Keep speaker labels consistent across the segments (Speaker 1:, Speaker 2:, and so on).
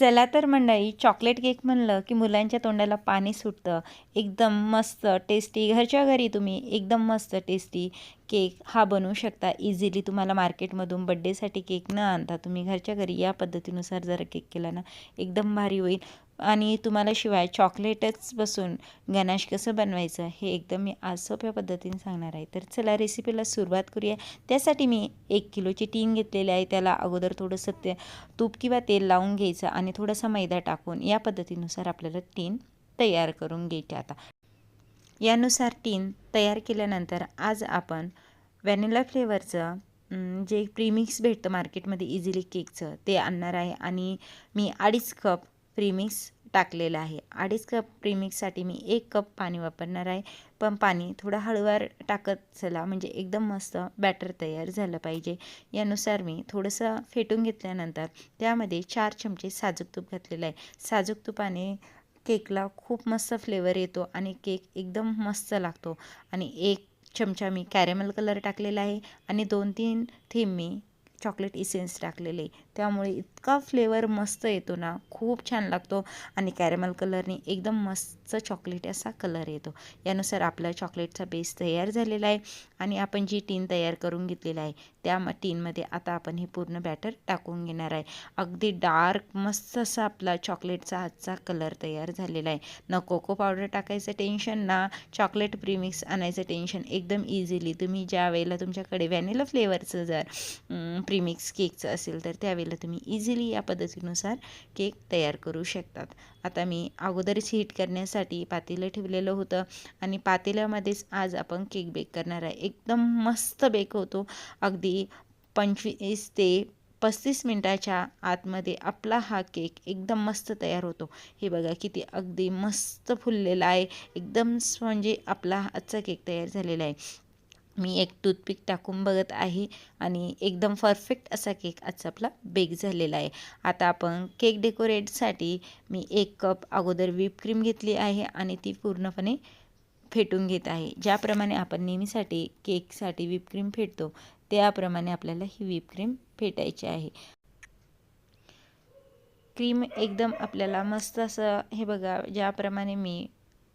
Speaker 1: चला तर मंडळी चॉकलेट केक म्हणलं की मुलांच्या तोंडाला पाणी सुटतं. एकदम मस्त टेस्टी घरच्या घरी तुम्ही एकदम मस्त टेस्टी केक हा बनवू शकता इझिली तुम्हाला मार्केटमधून बड्डेसाठी केक न आणता तुम्ही घरच्या घरी या पद्धतीनुसार जर केक केला ना एकदम भारी होईल. आणि तुम्हाला शिवाय चॉकलेटच बसून गणाश कसं बनवायचं हे एकदम मी आज सोप्या पद्धतीने सांगणार आहे. तर चला रेसिपीला सुरुवात करूया. त्यासाठी मी एक किलोची टीन घेतलेली आहे. त्याला अगोदर थोडंसं ते तूप किंवा तेल लावून घ्यायचं आणि थोडासा मैदा टाकून या पद्धतीनुसार आपल्याला टीन तयार करून घ्यायची आता. यानुसार टीन तयार केल्यानंतर आज आपण व्हॅनिला फ्लेवरचं जे प्रीमिक्स भेटतं मार्केटमध्ये इझिली केकचं ते आणणार आहे. आणि मी अडीच कप प्रीमिक्स टाकलेलं आहे. अडीच कप प्रीमिक्ससाठी मी एक कप पाणी वापरणार आहे. पण पाणी थोडं हळूवार टाकत चला म्हणजे एकदम मस्त बॅटर तयार झालं पाहिजे. यानुसार मी थोडंसं फेटून घेतल्यानंतर त्यामध्ये चार चमचे साजूक तूप घातलेलं आहे. साजूक तुपाने केकला खूप मस्त फ्लेवर येतो आणि केक एकदम मस्त लागतो. आणि एक चमचा मी कॅरेमल कलर टाकलेला आहे. आणि दोन तीन थीम मी चॉकलेट इसेन्स टाकलेले. त्यामुळे इतका फ्लेवर मस्त येतो ना. खूप छान लागतो. आणि कॅरेमल कलरने एकदम मस्त चॉकलेट असा कलर येतो. यानुसार आपला चॉकलेटचा बेस तयार झालेला आहे. आणि आपण जी टीन तयार करून घेतलेला आहे त्या टीनमध्ये आता आपण हे पूर्ण बॅटर टाकून घेणार आहे. अगदी डार्क मस्त असा आपला चॉकलेटचा आजचा कलर तयार झालेला आहे. न कोको पावडर टाकायचं टेन्शन ना चॉकलेट प्रीमिक्स आणायचं टेन्शन एकदम इझिली तुम्ही ज्या वेळेला तुमच्याकडे व्हॅनिला फ्लेवरचं जर प्रीमिक्स केकचं असेल तर त्यावेळेला तुम्ही इझिली या पद्धतीनुसार केक तयार करू शकतात. आता मी अगोदरच हीट करण्यासाठी पातेलं ठेवलेलं होतं आणि पातेल्यामध्येच आज आपण केक बेक करणार आहे. एकदम मस्त बेक होतो. अगदी पंचवीस ते पस्तीस मिनटाच्या आतमध्ये आपला हा केक एकदम मस्त तयार होतो. हे बघा किती अगदी मस्त फुललेला आहे. एकदम म्हणजे आपला आजचा केक तयार झालेला आहे. मी एक टूथपिक टाकून बघत आहे आणि एकदम परफेक्ट असा केक आजचा आपला बेक झालेला आहे. आता आपण केक डेकोरेटसाठी मी एक कप अगोदर व्हीप क्रीम घेतली आहे आणि ती पूर्णपणे फेटून घेत आहे. ज्याप्रमाणे आपण नेहमीसाठी केकसाठी व्हीप क्रीम फेटतो त्याप्रमाणे आपल्याला ही व्हीप क्रीम फेटायची आहे. क्रीम एकदम आपल्याला मस्त असं हे बघा ज्याप्रमाणे मी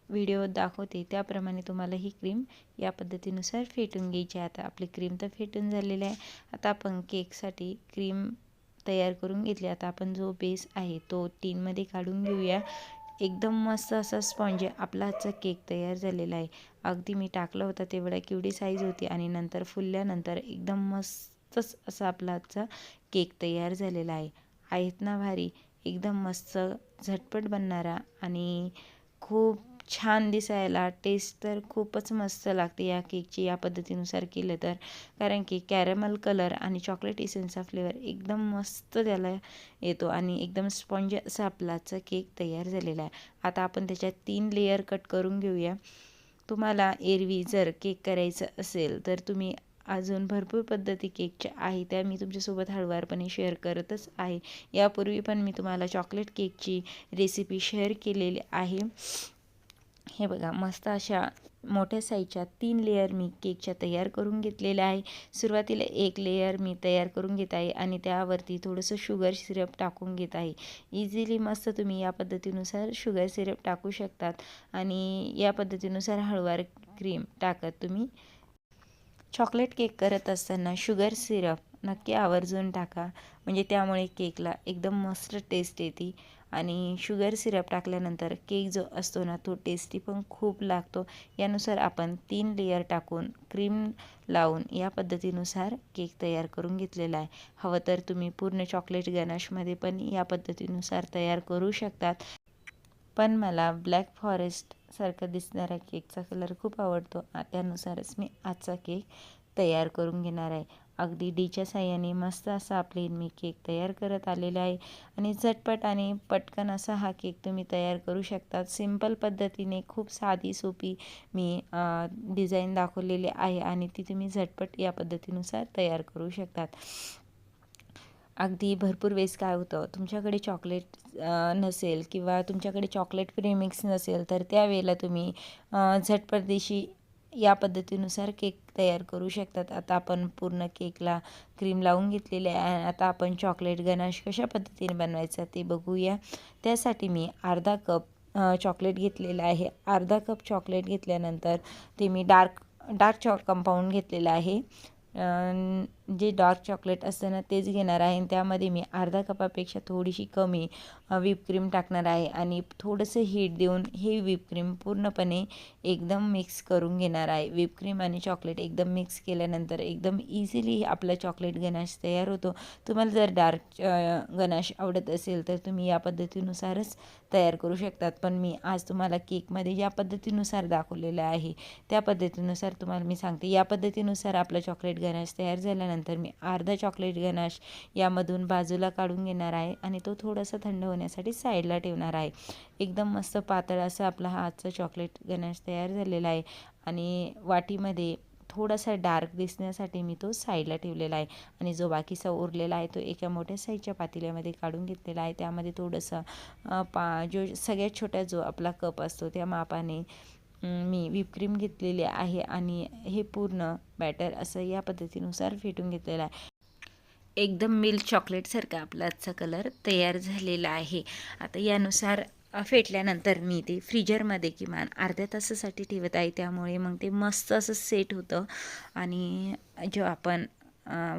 Speaker 1: व्हिडिओ दाखवते. त्याप्रमाणे तुम्हाला ही क्रीम या पद्धतीनुसार फेटून घ्यायची आता आपली क्रीम तर फेटून झालेली आहे. आता आपण केकसाठी क्रीम तयार करून घेतली. आता आपण जो बेस आहे तो टीनमध्ये काढून घेऊया. एकदम मस्त असा स्पॉन्ज आपला आजचा केक तयार झालेला आहे. अगदी मी टाकला होता तेवढा केवढी साईज होती आणि नंतर फुलल्यानंतर एकदम मस्तच असा आपला आजचा केक तयार झालेला आहे. आहेत ना भारी. एकदम मस्त झटपट बनणारा आणि खूप छान दिसायला. टेस्ट तर खूपच मस्त लागते या केकची या पद्धतीनुसार केलं तर. कारण की कॅरमल कलर आणि चॉकलेट इसेन्सचा फ्लेवर एकदम मस्त त्याला येतो आणि एकदम स्पॉन्ज असा आपलाचा केक तयार झालेला आहे. आता आपण त्याच्यात तीन लेयर कट करून घेऊया. तुम्हाला एरवी जर केक करायचं असेल तर तुम्ही अजून भरपूर पद्धती केकच्या आहे. त्या मी तुमच्यासोबत हळवारपणे शेअर करतच आहे. यापूर्वी पण मी तुम्हाला चॉकलेट केकची रेसिपी शेअर केलेली आहे. हे बघा मस्त अशा मोठ्या साईजच्या तीन लेयर मी केकच्या तयार करून घेतलेल्या आहे. सुरुवातीला एक लेयर मी तयार करून घेत आहे आणि त्यावरती थोडंसं शुगर सिरप टाकून घेत आहे. इझिली मस्त तुम्ही या पद्धतीनुसार शुगर सिरप टाकू शकतात आणि या पद्धतीनुसार हळवार क्रीम टाकत तुम्ही. चॉकलेट केक करत असताना शुगर सिरप नक्की आवर्जून टाका. म्हणजे त्यामुळे केकला एकदम मस्त टेस्ट येते. आणि शुगर सिरप टाकल्यानंतर केक जो असतो ना तो टेस्टी पण खूप लागतो. यानुसार आपण तीन लेयर टाकून क्रीम लावून या पद्धतीनुसार केक तयार करून घेतलेला आहे. हवं तर तुम्ही पूर्ण चॉकलेट गनाशमध्ये पण या पद्धतीनुसार तयार करू शकतात. पण मला ब्लॅक फॉरेस्टसारखा दिसणारा केकचा कलर खूप आवडतो. त्यानुसारच मी आजचा केक तयार करून घेणार आहे. अगदी डीच्या साह्याने मस्त असा आपले मी केक तयार करत आलेला आहे. आणि झटपट आणि पटकन असा हा केक तुम्ही तयार करू शकतात. सिंपल पद्धतीने खूप साधी सोपी मी डिझाईन दाखवलेली आहे आणि ती तुम्ही झटपट या पद्धतीनुसार तयार करू शकतात. अगदी भरपूर वेळेस काय होतं तुमच्याकडे चॉकलेट नसेल किंवा तुमच्याकडे चॉकलेट प्रेमिक्स नसेल तर त्यावेळेला तुम्ही झटपट दिशी या पद्धतीनुसार केक तयार करू शकतात. आता आपण पूर्ण केकला क्रीम लावून घेतलेली आहे आता आपण चॉकलेट गनाश कशा पद्धतीने बनवायचा ते बघूया. त्यासाठी मी अर्धा कप चॉकलेट घेतलेलं आहे. अर्धा कप चॉकलेट घेतल्यानंतर ते मी डार्क डार्क चॉक कंपाऊंड घेतलेलं आहे. जे डार्क चॉकलेट असतं ना तेच घेणार आहे. आणि त्यामध्ये मी अर्धा कपापेक्षा थोडीशी कमी विपक्रीम टाकणार आहे. आणि थोडंसं हीट देऊन हे विपक्रीम पूर्णपणे एकदम मिक्स करून घेणार आहे. विपक्रीम आणि चॉकलेट एकदम मिक्स केल्यानंतर एकदम इझिली आपला चॉकलेट गनाश तयार होतो. तुम्हाला जर डार्क गनाश आवडत असेल तर तुम्ही या पद्धतीनुसारच तयार करू शकतात. पण मी आज तुम्हाला केकमध्ये ज्या पद्धतीनुसार दाखवलेलं आहे त्या पद्धतीनुसार तुम्हाला मी सांगते. या पद्धतीनुसार आपला चॉकलेट गनाश तयार झाल्यानंतर मी अर्धा चॉकलेट गनाश यामधून बाजूला काढून घेणार आहे आणि तो थोडासा थंड होण्यासाठी साईडला ठेवणार आहे. एकदम मस्त पातळ असं आपला हा आजचा चॉकलेट गनाश तयार झालेला आहे आणि वाटीमध्ये थोडासा डार्क दिसण्यासाठी मी तो साईडला ठेवलेला आहे आणि जो बाकीचा उरलेला आहे तो एका मोठ्या साईजच्या पातेल्यामध्ये काढून घेतलेला आहे. त्यामध्ये थोडंसं पा जो सगळ्यात छोटा जो आपला कप असतो त्या मापाने मी विपक्रीम घेतलेली आहे आणि हे पूर्ण बॅटर असं या पद्धतीनुसार फेटून घेतलेलं आहे. एकदम मिल्क चॉकलेटसारखा आपला आजचा कलर तयार झालेला आहे. आता यानुसार फेटल्यानंतर मी ते फ्रीजरमध्ये किमान अर्ध्या तासासाठी ठेवत आहे. त्यामुळे मग ते मस्त असं सेट होतं. आणि जेव्हा आपण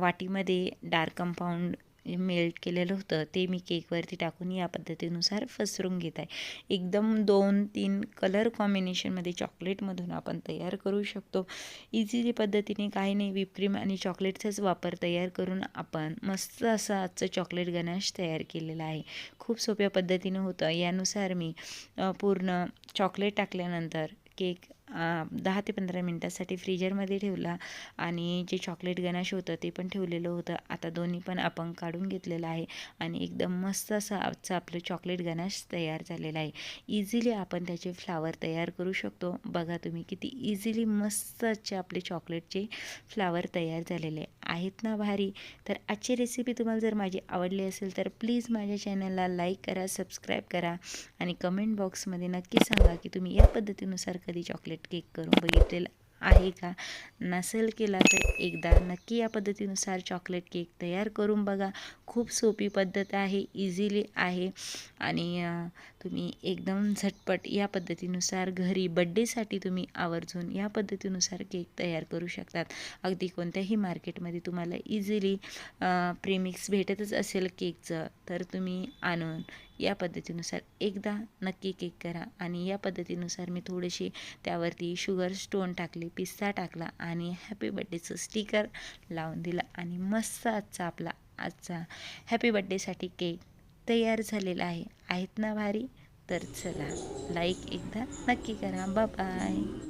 Speaker 1: वाटीमध्ये डार्क कंपाऊंड मेल्ट केलेलं होतं ते मी केकवरती टाकून या पद्धतीनुसार फसरून घेत आहे. एकदम दोन तीन कलर कॉम्बिनेशनमध्ये चॉकलेटमधून आपण तयार करू शकतो. इझिली पद्धतीने काही नाही विपक्रीम आणि चॉकलेटचाच वापर तयार करून आपण मस्त असं आजचं चॉकलेट गणेश तयार केलेलं आहे. खूप सोप्या पद्धतीनं होतं. यानुसार मी पूर्ण चॉकलेट टाकल्यानंतर केक दहा ते पंधरा मिनटासाठी फ्रीजरमध्ये ठेवला आणि जे चॉकलेट गनाश होतं ते पण ठेवलेलं होतं. आता दोन्ही पण आपण काढून घेतलेलं आहे आणि एकदम मस्त असं आजचं आपलं चॉकलेट गनाश तयार झालेलं आहे. इझिली आपण त्याचे फ्लावर तयार करू शकतो. बघा तुम्ही किती इझिली मस्तचे आपले चॉकलेटचे फ्लावर तयार झालेले आहेत ना भारी. तर आजची रेसिपी तुम्हाला जर माझी आवडली असेल तर प्लीज माझ्या चॅनलला लाईक करा सबस्क्राईब करा आणि कमेंट बॉक्समध्ये नक्की सांगा की तुम्ही या पद्धतीनुसार कधी चॉकलेट केक करून बघितलेलं आहे का? नसेल केला तर एकदा नक्की या पद्धतीनुसार चॉकलेट केक तयार करून बघा. खूप सोपी पद्धत आहे इझिली आहे. आणि तुम्ही एकदम झटपट या पद्धतीनुसार घरी बड्डेसाठी तुम्ही आवर्जून या पद्धतीनुसार केक तयार करू शकतात. अगदी कोणत्याही मार्केटमध्ये तुम्हाला इझिली प्रेमिक्स भेटतच असेल केकचं तर तुम्ही आणून या पद्धतीनुसार एकदा नक्की केक करा आणि या पद्धतीनुसार मी थोडीशी त्यावरती शुगर स्टोन टाकले पिस्ता टाकला आणि हॅपी बड्डेचं स्टिकर लावून दिला आणि मस्त आजचा आपला आजचा हॅपी बड्डेसाठी केक तयार झालेला आहे. आहेत ना भारी? तर चला लाईक एकदा नक्की करा. बाय